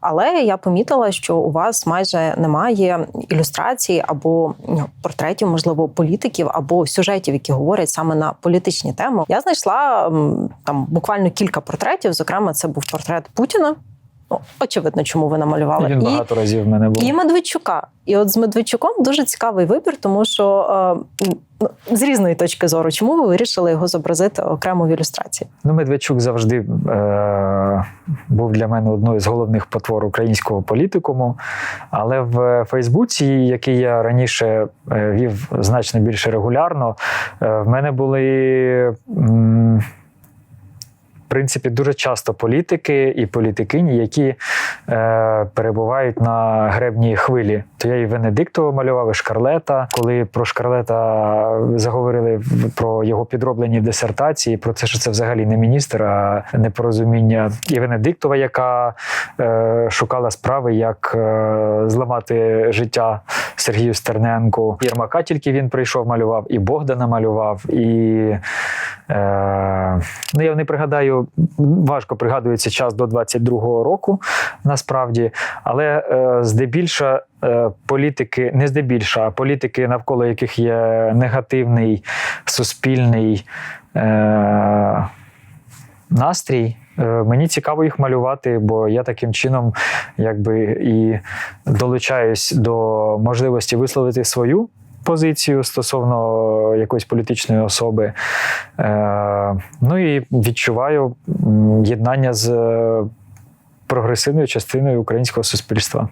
Але я помітила, що у вас майже немає ілюстрацій або ну, портретів, можливо, політиків або сюжетів, які говорять саме на політичні теми. Я знайшла там буквально кілька портретів. Зокрема, це був портрет Путіна. Ну, очевидно, чому ви намалювали Він і, багато разів в мене був. і Медведчука. І от з Медведчуком дуже цікавий вибір, тому що е, ну, з різної точки зору, чому ви вирішили його зобразити окремо в ілюстрації? Ну, Медведчук завжди е, був для мене одною з головних потвор українського політикуму. Але в Фейсбуці, який я раніше е, вів значно більше регулярно, е, в мене були. м, Принципі, дуже часто політики і політикині, які е, перебувають на гребній хвилі. То я і Венедиктова малював, і Шкарлета. Коли про Шкарлета заговорили про його підроблені дисертації, про те, що це взагалі не міністр, а непорозуміння. І Венедиктова, яка е, шукала справи, як е, зламати життя Сергію Стерненку. Єрмака тільки він прийшов, малював, і Богдана малював, і е, ну я не пригадаю, важко пригадується час до 22-го року, насправді, але е, здебільша. е, Політики, не здебільша, а політики, навколо яких є негативний суспільний е, настрій. Е, Мені цікаво їх малювати, бо я таким чином якби і долучаюсь до можливості висловити свою позицію стосовно якоїсь політичної особи. Е, Ну і відчуваю єднання з е, прогресивною частиною українського суспільства.